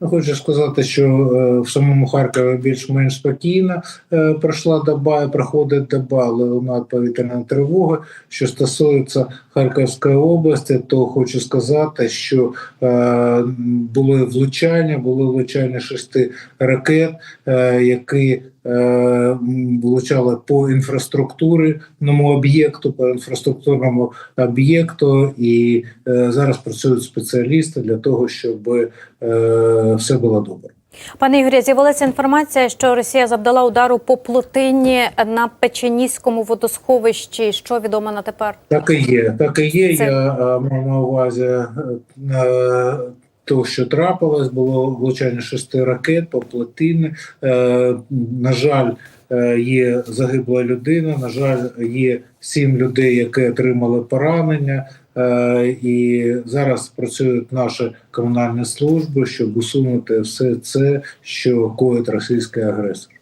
Ну, Хочу сказати, що е, в самому Харкові більш-менш спокійно е, пройшла доба і проходить доба, але вона повітряна тривога. Що стосується Харківської області, то хочу сказати, що е, були влучання, були влучання шести ракет, які влучали по інфраструктурному об'єкту, по інфраструктурному об'єкту, і е, зараз працюють спеціалісти для того, щоб е, все було добре. Пане Ігорі, з'явилася інформація, що Росія завдала удару по плотині на Печеніському водосховищі. Що відомо на тепер? Так і є. Так і є. Це- Я е, мав на увазі е, е, то, що трапилось, було влучання шести ракет по плотині. Е, на жаль, е, є загибла людина. На жаль, є сім людей, які отримали поранення. Е, і зараз працюють наші комунальні служби, щоб усунути все це, що коїть російський агресор.